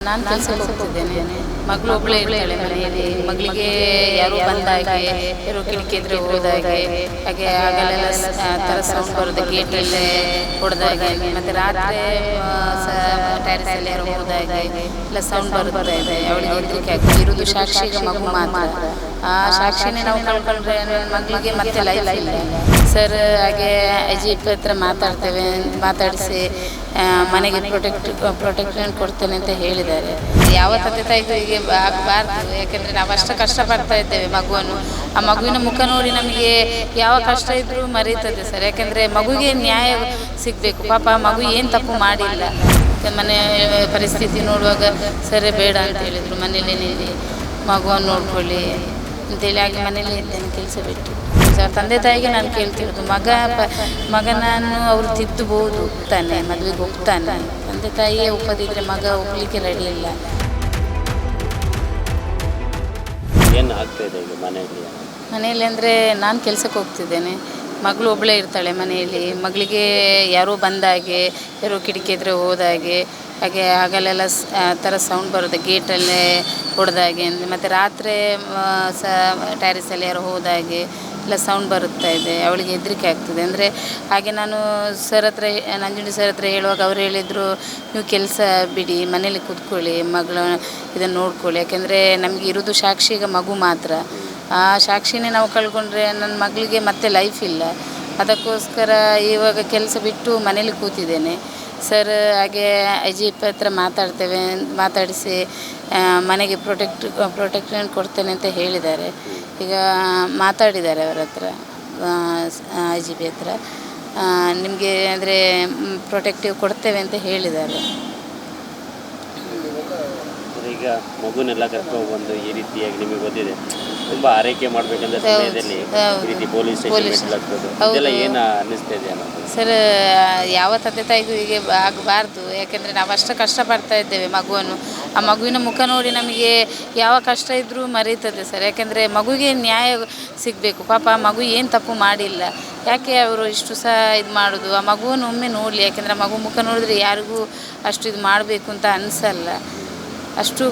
ನಾನು ಕೆಲಸಕ್ಕೆ ಹೋಗ್ತಿದ್ದೇನೆ. ಮಗಳು ಒಬ್ಬಳೇ ಇರ್ತಾಳೆ ಮನೆಯಲ್ಲಿ. ಮಗಳಿಗೆ ಯಾರೋ ಬಂದಾಗೆ ಯಾರೋ ಕಿಟಕಿದ್ರೆ ಹೋದಾಗೆ ಹಾಗೆ ಆಗಲೆಲ್ಲ ಥರ ಸೌಂಡ್ ಬರೋದು ಗೇಟಲ್ಲೇ ಹೊಡೆದಾಗೆ ಮತ್ತು ರಾತ್ರಿ ಟ್ಯಾರಿಸಲ್ಲಿ ಯಾರೋ ಎಲ್ಲ ಸೌಂಡ್ ಬರ್ತಾ ಇದೆ? ಅವಳಿಗೆ ಹೆದರಿಕೆ ಆಗ್ತದೆ. ಇರೋದು ಸಾಕ್ಷಿಗೆ ಮಗು ಮಾತ್ರ. ಆ, ಸಾಕ್ಷಿನೇ ನಾವು ಕಳ್ಕೊಂಡ್ರೆ ಮಗಳಿಗೆ ಮತ್ತೆ ಲೈಫ್ ಇಲ್ಲ. ಸರ್ ಹಾಗೆ ಅಜ್ಜಿ ಹತ್ರ ಮಾತಾಡ್ತೇವೆ, ಮಾತಾಡಿಸಿ ಮನೆಗೆ ಪ್ರೊಟೆಕ್ಟ್ ಪ್ರೊಟೆಕ್ಷನ್ ಕೊಡ್ತೇನೆ ಅಂತ ಹೇಳಿದ್ದಾರೆ. ಯಾವ ತಂದೆ ತಾಯಿಗೂ ಹೀಗೆ ಆಗಬಾರ್ದು, ಯಾಕೆಂದರೆ ನಾವು ಅಷ್ಟು ಕಷ್ಟಪಡ್ತಾ ಇದ್ದೇವೆ ಮಗುವನ್ನು. ಆ ಮಗುವಿನ ಮುಖ ನೋಡಿ ನಮಗೆ ಯಾವ ಕಷ್ಟ ಇದ್ದರೂ ಮರೀತದೆ ಸರ್ ಯಾಕೆಂದರೆ ಮಗುವಿಗೆ ನ್ಯಾಯ ಸಿಗಬೇಕು. ಪಾಪ ಮಗು ಏನು ತಪ್ಪು ಮಾಡಿಲ್ಲ. ಮನೆ ಪರಿಸ್ಥಿತಿ ನೋಡುವಾಗ ಸರಿ ಬೇಡ ಅಂತ ಹೇಳಿದರು. ಮನೇಲಿ ನಿಲ್ಲಿ ಮಗುವನ್ನು ನೋಡ್ಕೊಳ್ಳಿ ಅಂತೇಳಿ ಹಾಗೆ ಮನೇಲಿ ಇದ್ದೇನೆ ಕೆಲಸ ಬಿಟ್ಟು. ಸರ್ ತಂದೆ ತಾಯಿಗೆ ನಾನು ಕೇಳ್ತಿರೋದು ಮಗ ಪ ಮಗನನ್ನು ಅವರು ತಿದ್ದಬಹುದು ಹೋಗ್ತಾನೆ ಮದುವೆಗೆ ಹೋಗ್ತಾನೆ. ತಂದೆ ತಾಯಿಯೇ ಒಪ್ಪದಿದ್ರೆ ಮಗ ಹೋಗ್ಲಿಕ್ಕೆ ರೆಡಿ ಇಲ್ಲ. ಏನು ಮನೆಯಲ್ಲಿ? ಮನೆಯಲ್ಲಿ ಅಂದರೆ ನಾನು ಕೆಲಸಕ್ಕೆ ಹೋಗ್ತಿದ್ದೇನೆ. ಮಗಳು ಒಬ್ಬಳೇ ಇರ್ತಾಳೆ ಮನೆಯಲ್ಲಿ. ಮಗಳಿಗೆ ಯಾರೋ ಬಂದಾಗೆ ಯಾರೋ ಕಿಟಕಿ ಎದುರು ಹೋದಾಗೆ ಹಾಗೆ ಆಗಲೆಲ್ಲ ಸ್- ಆ ಥರ ಸೌಂಡ್ ಬರುತ್ತೆ. ಗೇಟಲ್ಲೇ ಹೊಡೆದಾಗೆ ಮತ್ತು ರಾತ್ರಿ ಸ ಟ್ಯಾರಿಸಲ್ಲಿ ಯಾರೋ ಹೋದಾಗೆ ಎಲ್ಲ ಸೌಂಡ್ ಬರುತ್ತಾ ಇದೆ. ಅವಳಿಗೆ ಹೆದರಿಕೆ ಆಗ್ತದೆ. ಅಂದರೆ ಹಾಗೆ ನಾನು ಸರ್ ಹತ್ರ ನಂಜುಂಡಿ ಸರ್ ಹತ್ರ ಹೇಳುವಾಗ ಅವ್ರು ಹೇಳಿದರು, ನೀವು ಕೆಲಸ ಬಿಡಿ ಮನೇಲಿ ಕೂತ್ಕೊಳ್ಳಿ ಮಗಳ ಇದನ್ನು ನೋಡ್ಕೊಳ್ಳಿ. ಯಾಕೆಂದರೆ ನಮಗೆ ಇರೋದು ಸಾಕ್ಷಿ ಈಗ ಮಗು ಮಾತ್ರ. ಆ ಸಾಕ್ಷಿನೇ ನಾವು ಕಳ್ಕೊಂಡ್ರೆ ನನ್ನ ಮಗಳಿಗೆ ಮತ್ತೆ ಲೈಫ್ ಇಲ್ಲ. ಅದಕ್ಕೋಸ್ಕರ ಇವಾಗ ಕೆಲಸ ಬಿಟ್ಟು ಮನೇಲಿ ಕೂತಿದ್ದೇನೆ. ಸರ್ ಹಾಗೆ ಅಜಿಪ್ ಹತ್ರ ಮಾತಾಡ್ತೇವೆ, ಮಾತಾಡಿಸಿ ಮನೆಗೆ ಪ್ರೊಟೆಕ್ಟ್ ಪ್ರೊಟೆಕ್ಷನ್ ಕೊಡ್ತೇನೆ ಅಂತ ಹೇಳಿದ್ದಾರೆ. ಈಗ ಮಾತಾಡಿದ್ದಾರೆ ಅವರ ಹತ್ರ ಐ ಬಿ ಹತ್ರ. ನಿಮಗೆ ಅಂದರೆ ಪ್ರೊಟೆಕ್ಟಿವ್ ಕೊಡ್ತೇವೆ ಅಂತ ಹೇಳಿದ್ದಾರೆ. ಈಗ ಮಗುನೆಲ್ಲ ಕರ್ಕೊಂಡು ಈ ರೀತಿಯಾಗಿ ನಿಮಗೆ ಗೊತ್ತಿದೆ. ತುಂಬಾ ಆರೈಕೆ ಮಾಡ್ಬೇಕಂತ ಹೌದು, ಸಮಯದಲ್ಲಿ ಈ. ರೀತಿ ಪೊಲೀಸ್ ಸ್ಟೇಷನ್. ಇದೆಲ್ಲ ಏನು ಅನ್ನಿಸ್ತಾ ಇದೆ ಅನ್ನೋದು? ಸರ್ ಯಾವ ತಂದೆ ತಾಯಿಗೂ ಹೀಗೆ ಆಗಬಾರ್ದು ಯಾಕೆಂದರೆ ನಾವು ಅಷ್ಟು ಕಷ್ಟಪಡ್ತಾ ಇದ್ದೇವೆ ಮಗುವನ್ನು. ಆ ಮಗುವಿನ ಮುಖ ನೋಡಿ ನಮಗೆ ಯಾವ ಕಷ್ಟ ಇದ್ದರೂ ಮರೀತದೆ ಸರ್. ಯಾಕೆಂದರೆ ಮಗುವಿಗೆ ನ್ಯಾಯ ಸಿಗಬೇಕು. ಪಾಪ ಆ ಮಗು ಏನು ತಪ್ಪು ಮಾಡಿಲ್ಲ. ಯಾಕೆ ಅವರು ಇಷ್ಟು ಸಹ ಇದು ಮಾಡೋದು? ಆ ಮಗುವನ್ನು ಒಮ್ಮೆ ನೋಡಲಿ. ಯಾಕೆಂದರೆ ಆ ಮಗು ಮುಖ ನೋಡಿದ್ರೆ ಯಾರಿಗೂ ಅಷ್ಟು ಇದು ಮಾಡಬೇಕು ಅಂತ ಅನಿಸಲ್ಲ. ಅಷ್ಟು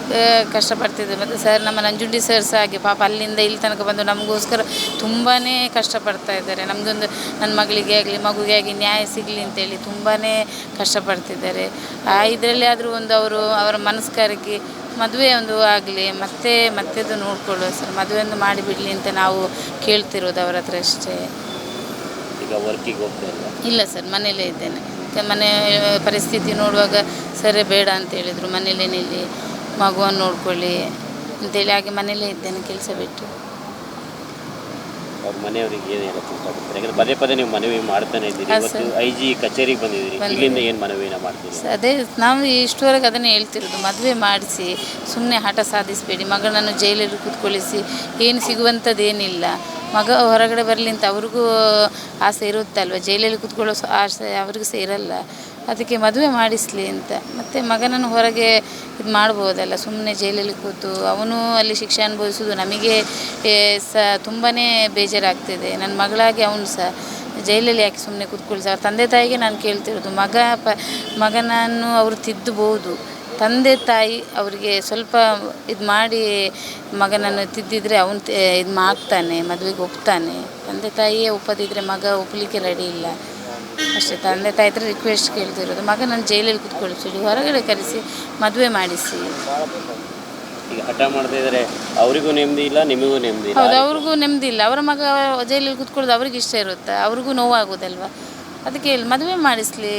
ಕಷ್ಟಪಡ್ತಿದ್ದೆ. ಮತ್ತು ಸರ್ ನಮ್ಮ ನಂಜುಂಡಿ ಸರ್ ಸಹ ಹಾಗೆ ಪಾಪ ಅಲ್ಲಿಂದ ಇಲ್ಲಿ ತನಕ ಬಂದು ನಮಗೋಸ್ಕರ ತುಂಬಾ ಕಷ್ಟಪಡ್ತಾ ಇದ್ದಾರೆ. ನಮ್ಮದೊಂದು ನನ್ನ ಮಗಳಿಗೆ ಆಗಲಿ ಮಗುಗೆ ಆಗಲಿ ನ್ಯಾಯ ಸಿಗಲಿ ಅಂತೇಳಿ ತುಂಬಾ ಕಷ್ಟಪಡ್ತಿದ್ದಾರೆ. ಆ ಇದರಲ್ಲಿ ಆದರೂ ಒಂದು ಅವರು ಅವರ ಮನಸ್ಕಾರಕ್ಕೆ ಮದುವೆ ಒಂದು ಆಗಲಿ ಮತ್ತೆ ಮತ್ತೆದು ನೋಡ್ಕೊಳ್ಳುವ ಸರ್ ಮದುವೆ ಒಂದು ಮಾಡಿಬಿಡಲಿ ಅಂತ ನಾವು ಕೇಳ್ತಿರೋದು ಅವರ ಹತ್ರ ಅಷ್ಟೇ. ಈಗ ವರ್ಕಿಗೆ ಹೋಗ್ತಾ ಇಲ್ಲ? ಸರ್ ಮನೆಯಲ್ಲೇ ಇದ್ದೇನೆ. ಮತ್ತೆ ಮನೆ ಪರಿಸ್ಥಿತಿ ನೋಡುವಾಗ ಸರಿ ಬೇಡ ಅಂತ ಹೇಳಿದರು. ಮನೇಲೇ ನಿಲ್ಲಿ. ಮಗುವನ್ನು ನೋಡ್ಕೊಳ್ಳಿ ಅಂತೇಳಿ ಹಾಗೆ ಮನೇಲೇ ಇದ್ದೇನೆ ಕೆಲಸ ಬಿಟ್ಟು. ಅವ್ರ ಮನೆಯವರಿಗೆ ಏನು ಹೇಳಕ್ಕೆ ಇಷ್ಟಪಡ್ತಾರೆ? ಯಾಕಂದ್ರೆ ಪದೇ ಪದೇ ನೀವು ಮನವಿ ಮಾಡ್ತಾನೆ ಇದ್ದೀರಿ. ಇವತ್ತು. ಐ ಜಿ ಕಚೇರಿಗೆ ಬಂದಿದ್ದೀರಿ. ಇಲ್ಲಿಂದ ಏನು ಮನವಿನ ಮಾಡ್ತೀರಿ? ಅದೇ ನಾವು ಇಷ್ಟುವರೆಗೆ ಅದನ್ನೇ ಹೇಳ್ತಿರೋದು. ಮದುವೆ ಮಾಡಿಸಿ ಸುಮ್ಮನೆ ಹಠ ಸಾಧಿಸಬೇಡಿ. ಮಗಳನ್ನು ಜೈಲಲ್ಲಿ ಕೂತ್ಕೊಳ್ಳಿಸಿ ಏನು ಸಿಗುವಂಥದ್ದೇನಿಲ್ಲ ಮಗ ಹೊರಗಡೆ ಬರಲಿ ಅಂತ ಅವ್ರಿಗೂ ಆಸೆ ಇರುತ್ತಲ್ವ? ಜೈಲಲ್ಲಿ ಕೂತ್ಕೊಳ್ಳೋ ಆಸೆ ಅವ್ರಿಗೂ ಸಹ ಇರಲ್ಲ. ಅದಕ್ಕೆ ಮದುವೆ ಮಾಡಿಸಲಿ ಅಂತ. ಮತ್ತು ಮಗನನ್ನು ಹೊರಗೆ ಇದು ಮಾಡ್ಬೋದಲ್ಲ? ಸುಮ್ಮನೆ ಜೈಲಲ್ಲಿ ಕೂತು ಅವನು ಅಲ್ಲಿ ಶಿಕ್ಷೆ ಅನುಭವಿಸೋದು ನಮಗೆ ಸಹ ತುಂಬಾ ಬೇಜಾರಾಗ್ತಿದೆ. ನನ್ನ ಮಗಳಾಗಿ ಅವನು ಸಹ ಜೈಲಲ್ಲಿ ಯಾಕೆ ಸುಮ್ಮನೆ ಕೂತ್ಕೊಳ್ಸ ಅವ್ರ ತಂದೆ ತಾಯಿಗೆ ನಾನು ಕೇಳ್ತಿರೋದು, ಮಗ ಪ ಮಗನನ್ನು ಅವರು ತಿದ್ದಬಹುದು ತಂದೆ ತಾಯಿ ಅವರಿಗೆ ಸ್ವಲ್ಪ ಇದು ಮಾಡಿ ಮಗನನ್ನು ತಿದ್ದಿದ್ರೆ ಅವನು ಇದು ಮಾಡ್ತಾನೆ ಮದುವೆಗೆ ಒಪ್ತಾನೆ. ತಂದೆ ತಾಯಿಯೇ ಒಪ್ಪದಿದ್ರೆ ಮಗ ಒಪ್ಪಲಿಕ್ಕೆ ರೆಡಿ ಇಲ್ಲ. ಅಷ್ಟೇ ತಂದೆ ತಾಯಿ ಹತ್ರ ರಿಕ್ವೆಸ್ಟ್ ಕೇಳ್ತಿರೋದು. ಮಗನನ್ನು ಜೈಲಲ್ಲಿ ಕುತ್ಕೊಳ್ತೀವಿ ಹೊರಗಡೆ ಕರೆಸಿ ಮದುವೆ ಮಾಡಿಸಿ. ಈಗ ಹಠ ಅವರಿಗೂ ನೆಮ್ಮದಿ ಇಲ್ಲ ನಿಮಗೂ ನೆಮ್ಮದಿ ಹೌದು ಅವ್ರಿಗೂ ನೆಮ್ಮದಿ ಇಲ್ಲ. ಅವರ ಮಗ ಜೈಲಲ್ಲಿ ಕುತ್ಕೊಳ್ಳೋದು ಅವ್ರಿಗೆ ಇಷ್ಟ ಇರುತ್ತೆ? ಅವ್ರಿಗೂ ನೋವಾಗೋದಲ್ವ? ಅದಕ್ಕೆ ಮದುವೆ ಮಾಡಿಸ್ಲಿ.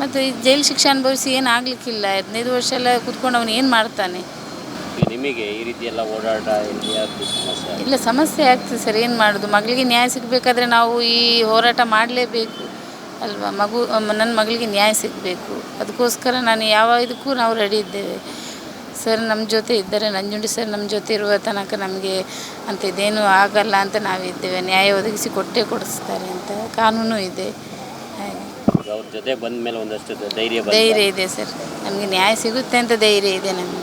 ಮತ್ತು ಈ ಜೈಲು ಶಿಕ್ಷೆ ಅನುಭವಿಸಿ ಏನು ಆಗಲಿಕ್ಕಿಲ್ಲ. ಹದಿನೈದು ವರ್ಷ ಎಲ್ಲ ಕೂತ್ಕೊಂಡು ಅವನು ಏನು ಮಾಡ್ತಾನೆ? ನಿಮಗೆ ಈ ರೀತಿ ಎಲ್ಲ ಓಡಾಟ ಇಲ್ಲಿ ಸಮಸ್ಯೆ ಆಗ್ತದೆ ಸರ್ ಏನು ಮಾಡೋದು? ಮಗಳಿಗೆ ನ್ಯಾಯ ಸಿಗಬೇಕಾದ್ರೆ ನಾವು ಈ ಹೋರಾಟ ಮಾಡಲೇಬೇಕು. ಅಲ್ವಾ? ಮಗು ನನ್ನ ಮಗಳಿಗೆ ನ್ಯಾಯ ಸಿಗಬೇಕು. ಅದಕ್ಕೋಸ್ಕರ ನಾನು ಯಾವ ಇದಕ್ಕೂ ನಾವು ರೆಡಿ ಇದ್ದೇವೆ. ಸರ್ ನಮ್ಮ ಜೊತೆ ಇದ್ದಾರೆ. ನಂಜುಂಡಿ ಸರ್ ನಮ್ಮ ಜೊತೆ ಇರುವ ತನಕ ನಮಗೆ ಅಂತ ಇದೇನು ಆಗಲ್ಲ ಅಂತ ನಾವಿದ್ದೇವೆ. ನ್ಯಾಯ ಒದಗಿಸಿ ಕೊಟ್ಟೇ ಕೊಡಿಸ್ತಾರೆ ಅಂತ ಕಾನೂನು ಇದೆ. ಅವ್ರ ಜೊತೆ ಬಂದ ಮೇಲೆ ಒಂದಷ್ಟು ಧೈರ್ಯ? ಧೈರ್ಯ ಇದೆ ಸರ್ ನಮಗೆ ನ್ಯಾಯ ಸಿಗುತ್ತೆ ಅಂತ ಧೈರ್ಯ ಇದೆ ನಮಗೆ